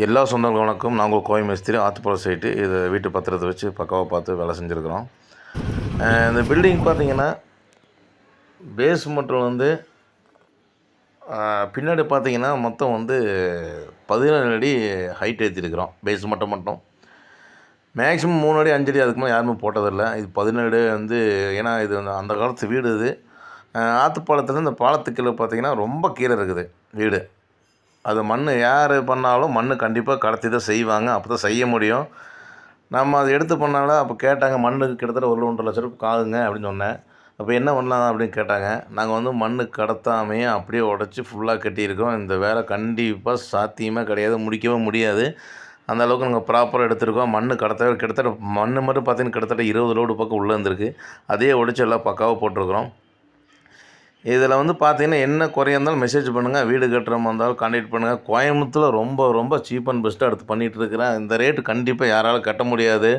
எல்லா சொந்தங்களுக்கும் வணக்கம். நாங்கள் கோயம் மேஸ்திரி ஆத்துப்புற சைட்டு. இது வீட்டு பத்திரத்தை வச்சு பக்காவாக பார்த்து வேலை செஞ்சுருக்குறோம். இந்த பில்டிங் பார்த்தீங்கன்னா பேஸ்மெண்ட்டில் வந்து பின்னாடி பார்த்திங்கன்னா மொத்தம் வந்து பதினேழு அடி ஹைட் ஏற்றிருக்கிறோம் பேஸ் மட்டும் மட்டும். மேக்ஸிமம் மூணு அடி அஞ்சடி அதுக்கு மேலே யாருமே போட்டதில்லை. இது பதினேழு வந்து ஏன்னா இது வந்து அந்த காலத்து வீடு இது. ஆற்றுப்பாலத்தில் இந்த பாலத்துக்குள்ள பார்த்தீங்கன்னா ரொம்ப கீழே இருக்குது வீடு. அது மண் யார் பண்ணாலும் மண் கண்டிப்பாக கடத்தி தான் செய்வாங்க. அப்போ தான் செய்ய முடியும். நம்ம அதை எடுத்து பண்ணாலும் அப்போ கேட்டாங்க மண்ணுக்கு கிட்டத்தட்ட ஒரு ஒன்றரை லட்ச ரூபாய் ஆகுங்க அப்படின்னு சொன்னேன். அப்போ என்ன பண்ணலாம் அப்படின்னு கேட்டாங்க. நாங்கள் வந்து மண் கடத்தாமையே அப்படியே உடச்சி ஃபுல்லாக கட்டியிருக்கோம். இந்த வேலை கண்டிப்பாக சாத்தியமே கிடையாது. முடிக்கவே முடியாது. அந்த அளவுக்கு நாங்கள் ப்ராப்பராக எடுத்திருக்கோம். மண் கடத்தவே கிட்டத்தட்ட மண் மட்டும் பார்த்தீங்கன்னா கிட்டத்தட்ட இருபது லோடு பக்கம் உள்ளே இருந்திருக்கு. அதே உடச்சி எல்லாம் பக்காவாக போட்டிருக்கிறோம். இதில் வந்து பார்த்தீங்கன்னா என்ன குறையா இருந்தாலும் மெசேஜ் பண்ணுங்கள் வீடு கட்டுற இருந்தாலும் கான்டாக்ட் பண்ணுங்கள் கோயம்புத்தூரில் ரொம்ப ரொம்ப சீப் அண்ட் பெஸ்ட்டாக எடுத்து பண்ணிகிட்டு இருக்கிறேன். இந்த ரேட்டு கண்டிப்பாக யாராலும் கட்ட முடியாது.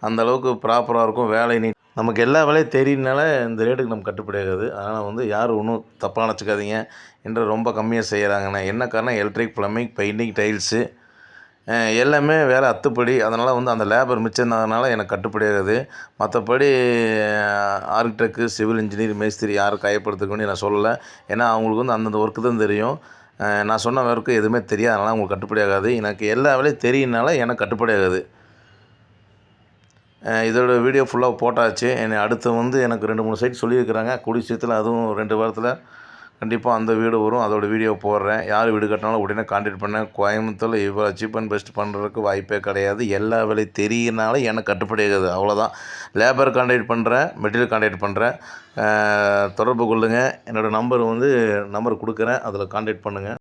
அந்த அளவுக்கு ப்ராப்பராக இருக்கும் வேலை நீ. நமக்கு எல்லா வேலையும் தெரியுதுனால இந்த ரேட்டுக்கு நம்ம கட்டுப்படியாகாது அதனால் வந்து யாரும் ஒன்றும் தப்பாக நினச்சிக்காதீங்க. என்று ரொம்ப கம்மியாக செய்கிறாங்கண்ணே என்ன காரணம்? எலக்ட்ரிக் ப்ளம்பிங் பெயிண்டிங் டைல்ஸு எல்லாமே வேலை அத்துப்படி. அதனால் வந்து அந்த லேபர் மிச்சம்னால எனக்கு கட்டுப்படியாகுது மற்றபடி ஆர்கிடெக்ட் சிவில் இன்ஜினியர் மேஸ்திரி யாரும் கையப்படுத்துக்கணும்னு நான் சொல்லலை. ஏன்னா அவங்களுக்கு வந்து அந்தந்த ஒர்க்கு தான் தெரியும். நான் சொன்ன ஒர்க்கு எதுவுமே தெரியாது அதனால் அவங்களுக்கு கட்டுப்படியாகாது எனக்கு எல்லா வேலையும் தெரியும்னால எனக்கு கட்டுப்படியாகாது இதோட வீடியோ ஃபுல்லாக போட்டாச்சு. என்னை அடுத்து வந்து எனக்கு ரெண்டு மூணு சைட் சொல்லியிருக்கிறாங்க. கூடிய சீக்கிரத்தில் அதுவும் ரெண்டு வாரத்தில் கண்டிப்பாக அந்த வீடு வரும். அதோட வீடியோ போடுறேன். யார் வீடு கட்டினாலும் உடனே கான்டாக்ட் பண்ணேன் கோயம்புத்தூரில் இவ்வளோ சீப் அண்ட் பெஸ்ட் பண்ணுறதுக்கு வாய்ப்பே கிடையாது. எல்லா வேலையும் தெரியனால எனக்கு கட்டுப்படியாகுது அவ்வளோதான் லேபர் கான்டாக்ட் பண்ணுறேன் மெட்டீரியல் கான்டாக்ட் பண்ணுறேன் தொடர்பு கொள்ளுங்கள் என்னோடய நம்பர் வந்து நம்பர் கொடுக்குறேன். அதில் கான்டாக்ட் பண்ணுங்கள்